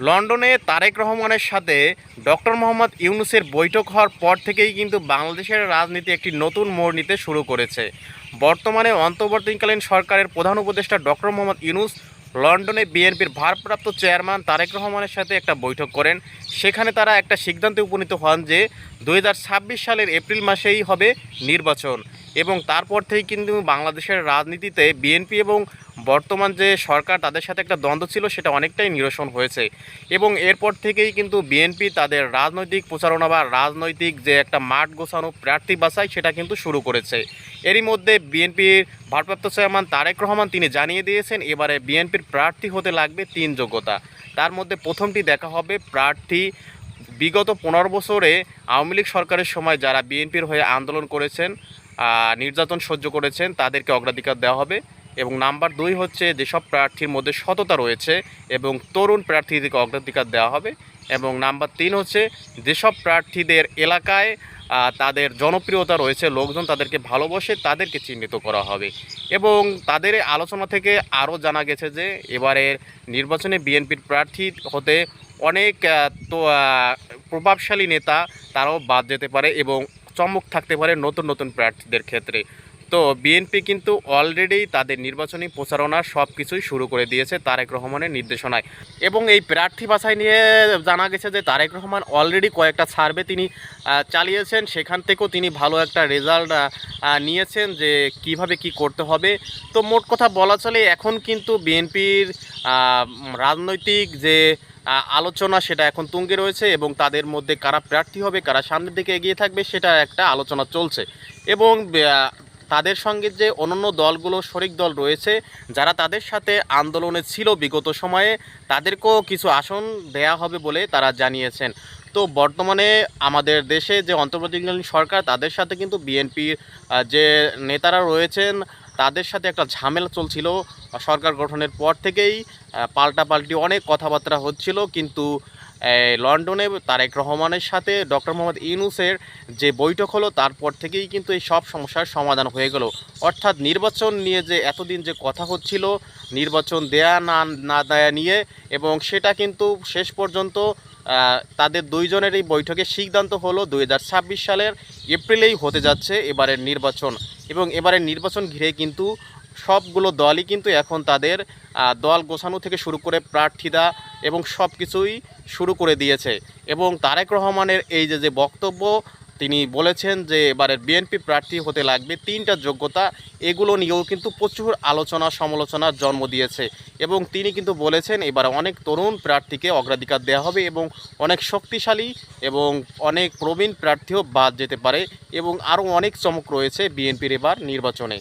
লন্ডনে তারেক রহমানের সাথে ডক্টর মোহাম্মদ ইউনুসের বৈঠক হওয়ার পর থেকেই কিন্তু বাংলাদেশের রাজনীতি একটি নতুন মোড় নিতে শুরু করেছে। বর্তমানে অন্তর্বর্তীকালীন সরকারের প্রধান উপদেষ্টা ডক্টর মোহাম্মদ ইউনুস লন্ডনে বিএনপির ভারপ্রাপ্ত চেয়ারম্যান তারেক রহমানের সাথে একটা বৈঠক করেন। সেখানে তারা একটা সিদ্ধান্তে উপনীত হন যে দুহাজার ছাব্বিশ সালের এপ্রিল মাসেই হবে নির্বাচন। এবং তারপর থেকেই কিন্তু বাংলাদেশের রাজনীতিতে বিএনপি এবং বর্তমান যে সরকার, তাদের সাথে একটা দ্বন্দ্ব ছিল, সেটা অনেকটাই নিরসন হয়েছে। এবং এরপর থেকেই কিন্তু বিএনপি তাদের রাজনৈতিক প্রচারণা বা রাজনৈতিক যে একটা মাঠ গোছানো প্রার্থী বাছাই, সেটা কিন্তু শুরু করেছে। এরই মধ্যে বিএনপির ভারপ্রাপ্ত চেয়ারম্যান তারেক রহমান তিনি জানিয়ে দিয়েছেন, এবারে বিএনপির প্রার্থী হতে লাগবে তিন যোগ্যতা। তার মধ্যে প্রথমটি দেখা হবে প্রার্থী। বিগত পনেরো বছরে আওয়ামী লীগ সরকারের সময় যারা বিএনপির হয়ে আন্দোলন করেছেন নির্যাতন সহ্য করেছেন, তাদেরকে অগ্রাধিকার দেওয়া হবে। এবং নাম্বার দুই হচ্ছে, যেসব প্রার্থীর মধ্যে সততা রয়েছে এবং তরুণ প্রার্থীদেরকে অগ্রাধিকার দেওয়া হবে। এবং নাম্বার তিন হচ্ছে, যেসব প্রার্থীদের এলাকায় তাদের জনপ্রিয়তা রয়েছে, লোকজন তাদেরকে ভালোবাসে, তাদেরকে চিহ্নিত করা হবে। এবং তাদের আলোচনা থেকে আরও জানা গেছে যে, এবারের নির্বাচনে বিএনপির প্রার্থী হতে অনেক তো প্রভাবশালী নেতা, তারাও বাদ যেতে পারে এবং চমক থাকতে পারে নতুন নতুন প্রার্থীদের ক্ষেত্রে। তো বিএনপি কিন্তু অলরেডি তাদের নির্বাচনী প্রচারণা সব কিছুই শুরু করে দিয়েছে তারেক রহমানের নির্দেশনায়। এবং এই প্রার্থী বাছাই নিয়ে জানা গেছে যে তারেক রহমান অলরেডি কয়েকটা সার্ভে তিনি চালিয়েছেন। সেখান থেকেও তিনি ভালো একটা রেজাল্ট নিয়েছেন যে কীভাবে কি করতে হবে। তো মোট কথা বলা চলে, এখন কিন্তু বিএনপির রাজনৈতিক যে আলোচনা সেটা এখন তুঙ্গে রয়েছে এবং তাদের মধ্যে কারা প্রার্থী হবে, কারা সামনের দিকে এগিয়ে থাকবে সেটা একটা আলোচনা চলছে। এবং তাদের সঙ্গে যে অন্যান্য দলগুলো, শরিক দল রয়েছে, যারা তাদের সাথে আন্দোলনে ছিল বিগত সময়ে, তাদেরকেও কিছু আসন দেয়া হবে বলে তারা জানিয়েছেন। তো বর্তমানে আমাদের দেশে যে অন্তর্বর্তীকালীন সরকার, তাদের সাথে কিন্তু বিএনপির যে নেতারা রয়েছেন তাদের সাথে একটা ঝামেলা চলছিল। সরকার গঠনের পর থেকেই পাল্টাপাল্টি অনেক কথাবার্তা হচ্ছিল, কিন্তু লন্ডনে তারেক রহমানের সাথে ডক্টর মোহাম্মদ ইউনুসের যে বৈঠক হলো, তারপর থেকেই কিন্তু এই সব সমস্যার সমাধান হয়ে গেল। অর্থাৎ নির্বাচন নিয়ে যে এতদিন যে কথা হচ্ছিল, নির্বাচন দেয়া না না দেয়া নিয়ে, এবং সেটা কিন্তু শেষ পর্যন্ত তাদের দুইজনের এই বৈঠকে সিদ্ধান্ত হলো দু হাজার ছাব্বিশ সালের এপ্রিলেই হতে যাচ্ছে এবারের নির্বাচন। এবং এবারের নির্বাচন ঘিরে কিন্তু সবগুলো দলই কিন্তু এখন তাদের দল গোছানো থেকে শুরু করে প্রার্থীরা এবং সব কিছুই শুরু করে দিয়েছে। এবং তারেক রহমানের এই যে যে বক্তব্য তিনি বলেছেন যে এবারের বিএনপি প্রার্থী হতে লাগবে তিনটা যোগ্যতা। এগুলো নিয়েও কিন্তু প্রচুর আলোচনা, সমালোচনার জন্ম দিয়েছে। এবং তিনি কিন্তু বলেছেন এবার অনেক তরুণ প্রার্থীকে অগ্রাধিকার দেওয়া হবে এবং অনেক শক্তিশালী এবং অনেক প্রবীণ প্রার্থীও বাদ যেতে পারে এবং আরও অনেক চমক রয়েছে বিএনপির এবার নির্বাচনে।